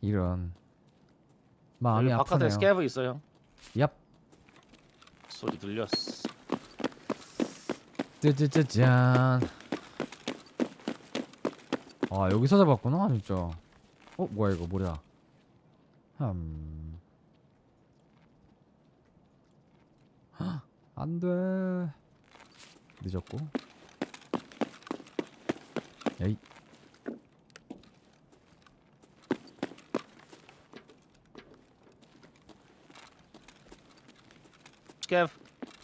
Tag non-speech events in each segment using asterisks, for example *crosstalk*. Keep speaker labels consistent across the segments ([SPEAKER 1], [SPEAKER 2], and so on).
[SPEAKER 1] 이런 마음이
[SPEAKER 2] 여기 바깥에
[SPEAKER 1] 아프네요.
[SPEAKER 2] 스캐브 있어요.
[SPEAKER 1] 얍.
[SPEAKER 2] 소리 들렸어.
[SPEAKER 1] 짜자자잔. 아 여기서 잡았구나 진짜. 어 뭐야 이거 뭐야? 음. 헉, 안 돼. 늦었고. 에이.
[SPEAKER 2] 스캐브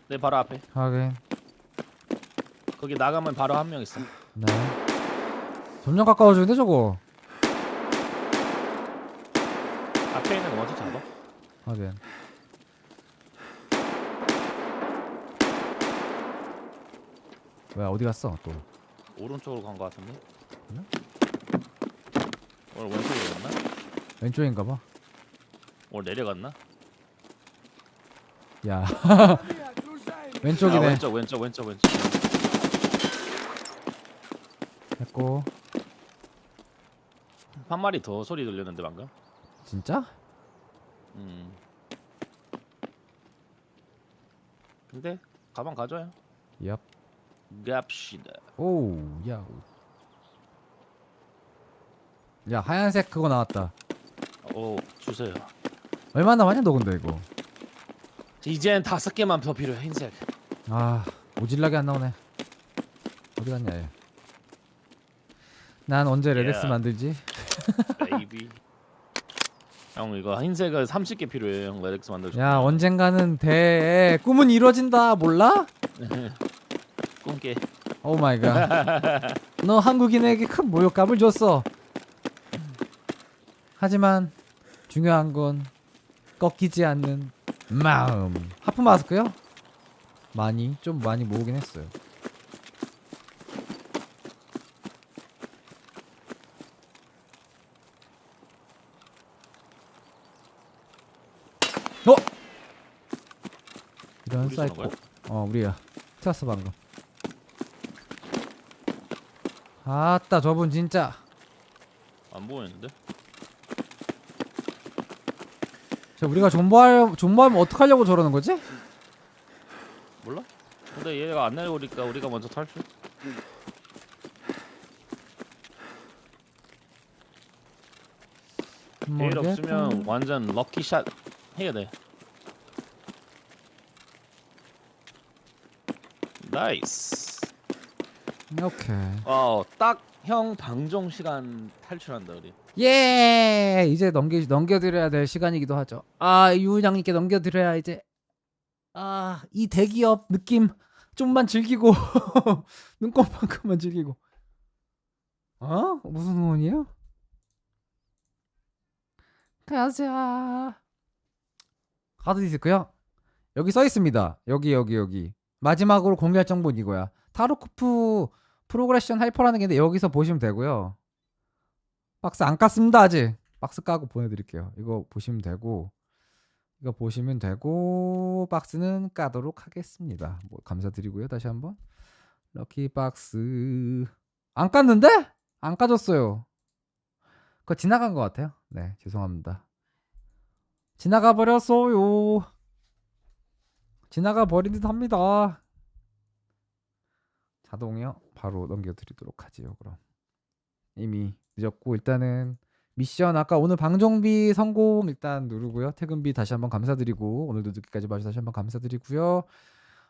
[SPEAKER 2] 내 바로 앞에.
[SPEAKER 1] 하긴.
[SPEAKER 2] 거기 나가면 바로 한 명 있어.
[SPEAKER 1] 네. 점점 가까워지는데 저거.
[SPEAKER 2] 앞에 있는 거 먼저 잡아.
[SPEAKER 1] 하긴. 왜 어디 갔어 또?
[SPEAKER 2] 오른쪽으로 간 거 같은데.
[SPEAKER 1] 그래?
[SPEAKER 2] 오늘 왼쪽으로 갔나?
[SPEAKER 1] 왼쪽인가 봐.
[SPEAKER 2] 오늘 내려갔나?
[SPEAKER 1] 야.
[SPEAKER 2] 아, *laughs*
[SPEAKER 1] 왼쪽이네.
[SPEAKER 2] 왼쪽 왼쪽 왼쪽 왼쪽.
[SPEAKER 1] 했고.
[SPEAKER 2] 한 마리 더 소리 들렸는데 방금.
[SPEAKER 1] 진짜?
[SPEAKER 2] 음. 근데 가방 가져요.
[SPEAKER 1] 얍.
[SPEAKER 2] 갑시다.
[SPEAKER 1] 오, 야. 야, 하얀색 그거 나왔다.
[SPEAKER 2] 오 주세요.
[SPEAKER 1] 얼마 남았냐 너 근데 이거?
[SPEAKER 2] 이젠 다섯 개만 더 필요해 흰색.
[SPEAKER 1] 아, 오질나게 안 나오네. 어디 갔냐 얘. 난 언제 레덱스
[SPEAKER 2] 야.
[SPEAKER 1] 만들지? *laughs*
[SPEAKER 2] 베이비. 형 이거 흰색을 30개 필요해 형 레덱스 만들어.
[SPEAKER 1] 야, 언젠가는 대 꿈은 이루어진다. 몰라? *laughs*
[SPEAKER 2] 꿈깨.
[SPEAKER 1] 오 마이 갓. 너 한국인에게 큰 모욕감을 줬어. 하지만 중요한 건 꺾이지 않는 마음. 하프 마스크요? 많이 좀 많이 모으긴 했어요. 어? 이런
[SPEAKER 2] 우리
[SPEAKER 1] 사이코. 어 우리야. 튀었어 방금. 아따 저분 진짜
[SPEAKER 2] 안 보이는데?
[SPEAKER 1] 저 우리가 존버할 존버하면 어떡하려고 저러는 거지?
[SPEAKER 2] 몰라? 근데 얘가 안 내려오니까 우리가 먼저 탈출. 얘
[SPEAKER 1] 모르겠다.
[SPEAKER 2] 없으면 완전 럭키 샷 해야 돼. 나이스.
[SPEAKER 1] 오케이.
[SPEAKER 2] 어, 딱 형 방종 시간 탈출한다 우리.
[SPEAKER 1] 예 이제 넘겨 넘겨드려야 될 시간이기도 하죠. 아 유은양님께 넘겨드려야 이제 아 이 대기업 느낌 좀만 즐기고 *laughs* 눈곱만큼만 즐기고. 어 무슨 소원이에요? 가자. 카드 디스크요? 여기 써 있습니다. 여기 여기 여기 마지막으로 공개할 정보는 이거야. 타로코프 프로그레션 하이퍼라는 게 있는데 여기서 보시면 되고요. 박스 안 깠습니다 아직. 박스 까고 보내드릴게요. 이거 보시면 되고 이거 보시면 되고 박스는 까도록 하겠습니다. 뭐 감사드리고요 다시 한번 럭키 박스 안 깠는데 안 까졌어요. 그거 지나간 것 같아요. 네 죄송합니다. 지나가 버렸어요. 지나가 버린 듯 합니다. 자동이요? 바로 넘겨드리도록 하지요. 그럼 이미 늦었고 일단은 미션 아까 오늘 방정비 성공 일단 누르고요. 퇴근비 다시 한번 감사드리고 오늘도 늦게까지 봐주셔서 다시 한번 감사드리고요.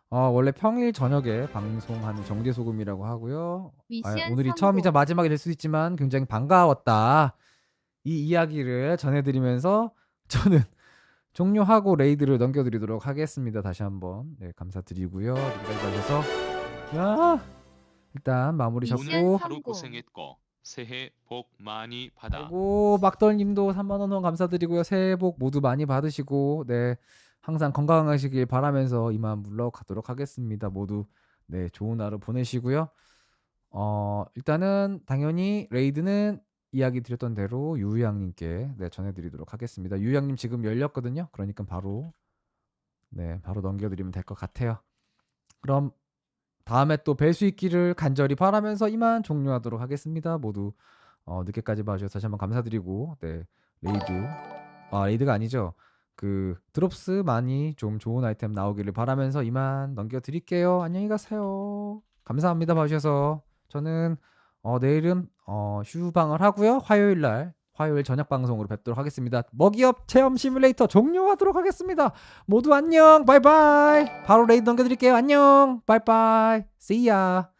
[SPEAKER 1] 어, 원래 평일 저녁에 방송하는 정제 소금이라고 하고요. 아, 오늘이
[SPEAKER 3] 성공.
[SPEAKER 1] 처음이자 마지막이 될 수도 있지만 굉장히 반가웠다. 이 이야기를 전해드리면서 *laughs* 저는 종료하고 레이드를 넘겨드리도록 하겠습니다. 다시 한번 네, 감사드리고요. 여기까지 봐주셔서 야 일단 마무리 잡고.
[SPEAKER 4] 하루 고생했고 새해 복 많이 받아.
[SPEAKER 1] 그리고 막덜님도 3만 원 후원 감사드리고요. 새해 복 모두 많이 받으시고 네 항상 건강하시길 바라면서 이만 물러가도록 하겠습니다. 모두 네 좋은 하루 보내시고요. 어 일단은 당연히 레이드는 이야기 드렸던 대로 유양님께 네 전해드리도록 하겠습니다. 유양님 지금 열렸거든요. 그러니까 바로 네 바로 넘겨드리면 될 것 같아요. 그럼 다음에 또 뵐 수 있기를 간절히 바라면서 이만 종료하도록 하겠습니다. 모두 어, 늦게까지 봐주셔서 다시 한번 감사드리고 네 레이드 아 레이드가 아니죠. 그 드롭스 많이 좀 좋은 아이템 나오기를 바라면서 이만 넘겨드릴게요. 안녕히 가세요. 감사합니다. 봐주셔서. 저는 어, 내일은 어, 휴방을 하고요. 화요일 날 화요일 저녁 방송으로 뵙도록 하겠습니다. 먹이업 체험 시뮬레이터 종료하도록 하겠습니다. 모두 안녕. 바이바이. 바로 레이드 넘겨 드릴게요. 안녕. 바이바이. See ya.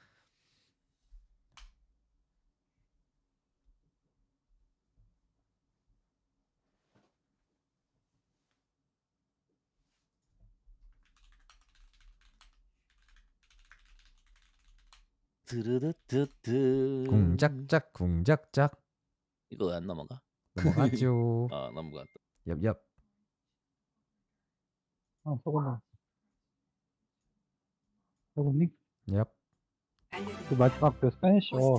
[SPEAKER 2] 드르드드드.
[SPEAKER 1] 궁작작 궁작작
[SPEAKER 2] 이거 왜 안 넘어가?
[SPEAKER 1] 넘어갔죠 *laughs*
[SPEAKER 2] 아 넘어갔다.
[SPEAKER 1] 얍얍
[SPEAKER 3] 아, 저거는. 저거니? 얍그 마지막 그 스페니쉬 어